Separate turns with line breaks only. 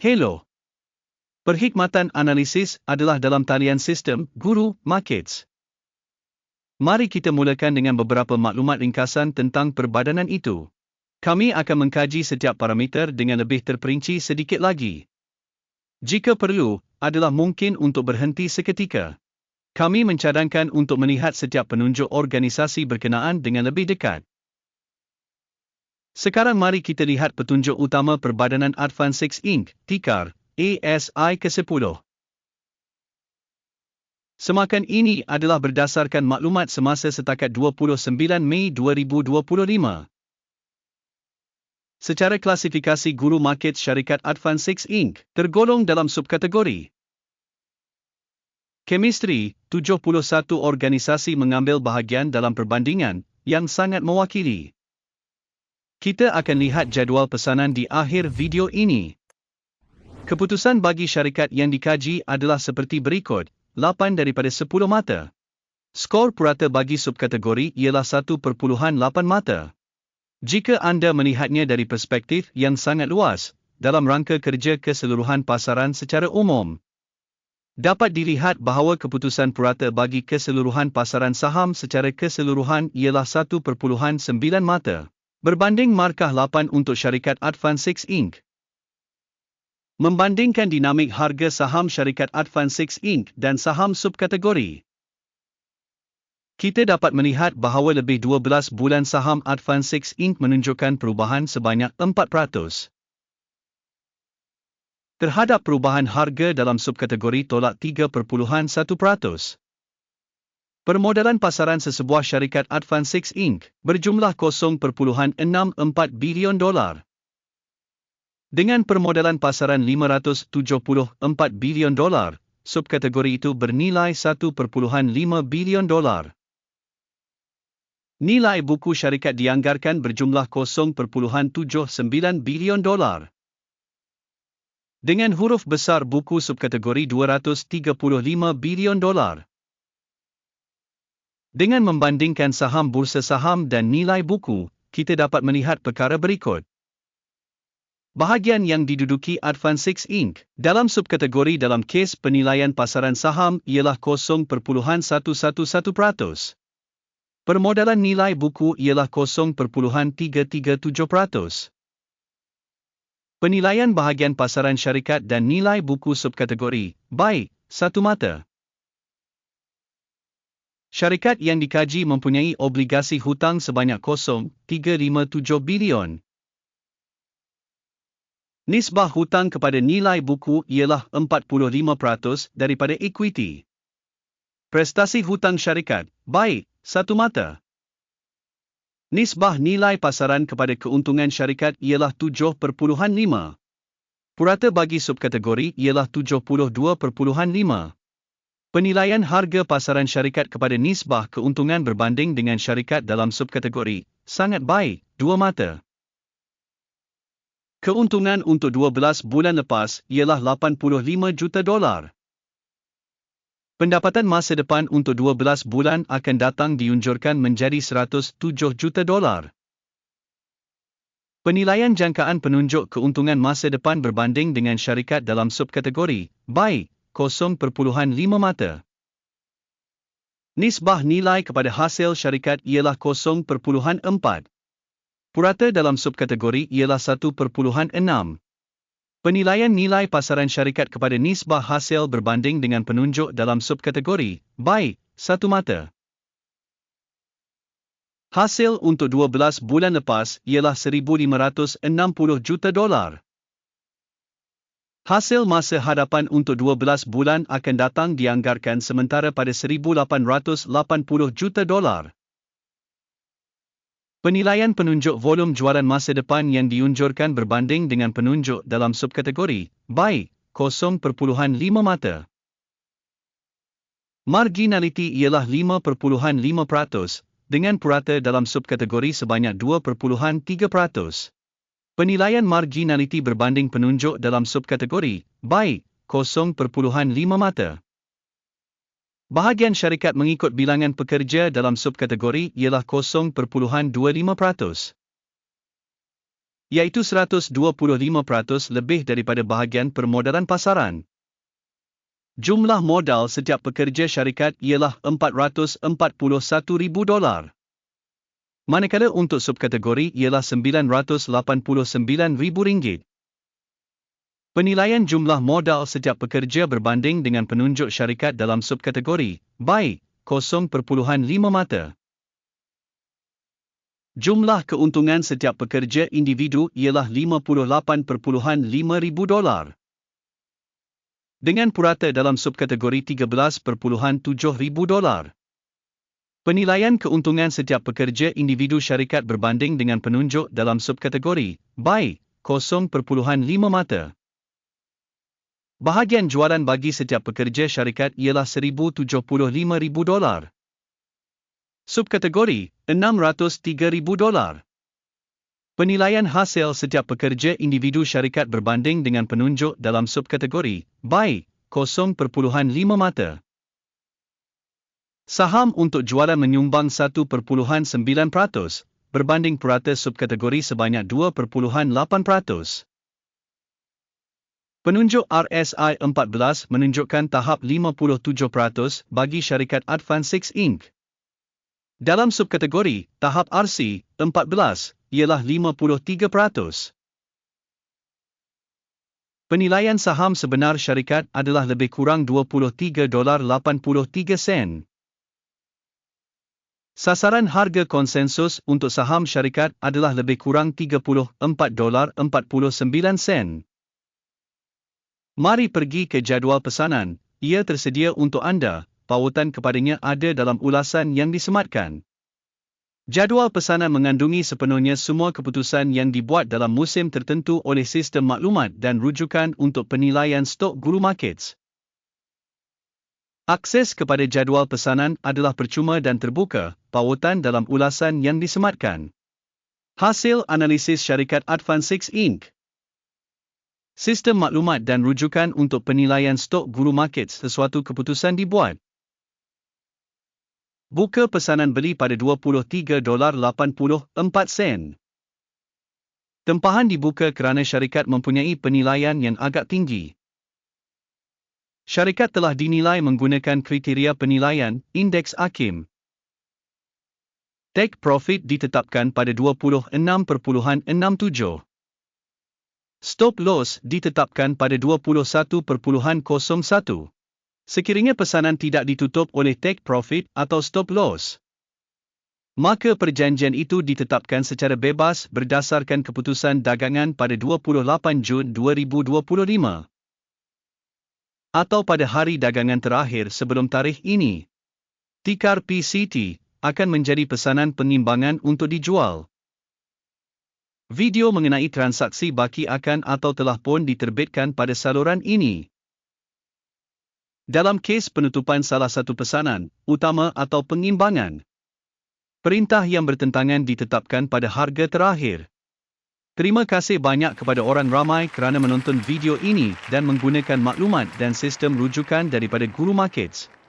Hello. Perkhidmatan analisis adalah dalam talian sistem Guru Markets. Mari kita mulakan dengan beberapa maklumat ringkasan tentang perbadanan itu. Kami akan mengkaji setiap parameter dengan lebih terperinci sedikit lagi. Jika perlu, adalah mungkin untuk berhenti seketika. Kami mencadangkan untuk melihat setiap penunjuk organisasi berkenaan dengan lebih dekat. Sekarang mari kita lihat petunjuk utama Perbadanan Advance 6 Inc. Tikar ASI ke-10. Semakan ini adalah berdasarkan maklumat semasa setakat 29 Mei 2025. Secara klasifikasi guru market syarikat Advance 6 Inc. tergolong dalam subkategori. Chemistry, 71 organisasi mengambil bahagian dalam perbandingan yang sangat mewakili. Kita akan lihat jadual pesanan di akhir video ini. Keputusan bagi syarikat yang dikaji adalah seperti berikut, 8 daripada 10 mata. Skor purata bagi subkategori ialah 1.8 mata. Jika anda melihatnya dari perspektif yang sangat luas, dalam rangka kerja keseluruhan pasaran secara umum, dapat dilihat bahawa keputusan purata bagi keseluruhan pasaran saham secara keseluruhan ialah 1.9 mata. Berbanding markah 8 untuk syarikat Advance 6 Inc. Membandingkan dinamik harga saham syarikat Advance 6 Inc. dan saham subkategori. Kita dapat melihat bahawa lebih 12 bulan saham Advance 6 Inc. menunjukkan perubahan sebanyak 4%. Terhadap perubahan harga dalam subkategori tolak 3.1%. Permodalan pasaran sesebuah syarikat Advance 6 Inc. berjumlah 0.64 bilion dolar. Dengan permodalan pasaran 574 bilion dolar, subkategori itu bernilai 1.5 bilion dolar. Nilai buku syarikat dianggarkan berjumlah 0.79 bilion dolar. Dengan huruf besar buku subkategori 235 bilion dolar. Dengan membandingkan saham bursa saham dan nilai buku, kita dapat melihat perkara berikut. Bahagian yang diduduki Advance 6 Inc. dalam subkategori dalam kes penilaian pasaran saham ialah 0.111%. Permodalan nilai buku ialah 0.337%. Penilaian bahagian pasaran syarikat dan nilai buku subkategori, baik, satu mata. Syarikat yang dikaji mempunyai obligasi hutang sebanyak 0.357 bilion, Nisbah hutang kepada nilai buku ialah 45% daripada equity. Prestasi hutang syarikat, baik, satu mata. Nisbah nilai pasaran kepada keuntungan syarikat ialah 7.5. Purata bagi subkategori ialah 72.5. Penilaian harga pasaran syarikat kepada nisbah keuntungan berbanding dengan syarikat dalam subkategori, sangat baik, dua mata. Keuntungan untuk 12 bulan lepas ialah 85 juta dolar. Pendapatan masa depan untuk 12 bulan akan datang diunjurkan menjadi 107 juta dolar. Penilaian jangkaan penunjuk keuntungan masa depan berbanding dengan syarikat dalam subkategori, baik, 0.5 mata. Nisbah nilai kepada hasil syarikat ialah 0.4. Purata dalam subkategori ialah 1.6. Penilaian nilai pasaran syarikat kepada nisbah hasil berbanding dengan penunjuk dalam subkategori, baik, satu mata. Hasil untuk 12 bulan lepas ialah 1,560 juta dolar. Hasil masa hadapan untuk 12 bulan akan datang dianggarkan sementara pada 1,880 juta dolar. Penilaian penunjuk volum jualan masa depan yang diunjurkan berbanding dengan penunjuk dalam subkategori, baik, 0.5 mata. Marginality ialah 5.5% dengan purata dalam subkategori sebanyak 2.3%. Penilaian marginality berbanding penunjuk dalam subkategori, baik, 0.5 mata. Bahagian syarikat mengikut bilangan pekerja dalam subkategori ialah 0.25%. iaitu 125% lebih daripada bahagian permodalan pasaran. Jumlah modal setiap pekerja syarikat ialah 441,000 dolar. Manakala untuk subkategori ialah 989,000 ringgit. Penilaian jumlah modal setiap pekerja berbanding dengan penunjuk syarikat dalam subkategori, baik, 0.5 mata. Jumlah keuntungan setiap pekerja individu ialah 58.5 ribu dolar dengan purata dalam subkategori 13.7 ribu dolar. Penilaian keuntungan setiap pekerja individu syarikat berbanding dengan penunjuk dalam subkategori, baik, 0.5 mata. Bahagian jualan bagi setiap pekerja syarikat ialah 1,075,000 dolar. Subkategori, 603,000 dolar. Penilaian hasil setiap pekerja individu syarikat berbanding dengan penunjuk dalam subkategori, baik, 0.5 mata. Saham untuk jualan menyumbang 1.9%, berbanding purata subkategori sebanyak 2.8%. Penunjuk RSI 14 menunjukkan tahap 57% bagi syarikat Advanced Inc. Dalam subkategori, tahap RC 14, ialah 53%. Penilaian saham sebenar syarikat adalah lebih kurang 23 dolar 83 sen. Sasaran harga konsensus untuk saham syarikat adalah lebih kurang 34 dolar 49 sen. Mari pergi ke jadual pesanan, ia tersedia untuk anda, pautan kepadanya ada dalam ulasan yang disematkan. Jadual pesanan mengandungi sepenuhnya semua keputusan yang dibuat dalam musim tertentu oleh sistem maklumat dan rujukan untuk penilaian stok guru markets. Akses kepada jadual pesanan adalah percuma dan terbuka, pautan dalam ulasan yang disematkan. Hasil analisis syarikat Advanced Inc. Sistem maklumat dan rujukan untuk penilaian stok guru markets sesuatu keputusan dibuat. Buka pesanan beli pada 23 dolar 84 sen. Tempahan dibuka kerana syarikat mempunyai penilaian yang agak tinggi. Syarikat telah dinilai menggunakan kriteria penilaian Indeks Akim. Take profit ditetapkan pada 26.67. Stop loss ditetapkan pada 21.01. Sekiranya pesanan tidak ditutup oleh take profit atau stop loss, maka perjanjian itu ditetapkan secara bebas berdasarkan keputusan dagangan pada 28 Jun 2025 atau pada hari dagangan terakhir sebelum tarikh ini. Tikar PCT akan menjadi pesanan pengimbangan untuk dijual. Video mengenai transaksi baki akan atau telah pun diterbitkan pada saluran ini. Dalam kes penutupan salah satu pesanan, utama atau pengimbangan, perintah yang bertentangan ditetapkan pada harga terakhir. Terima kasih banyak kepada orang ramai kerana menonton video ini dan menggunakan maklumat dan sistem rujukan daripada Guru Markets.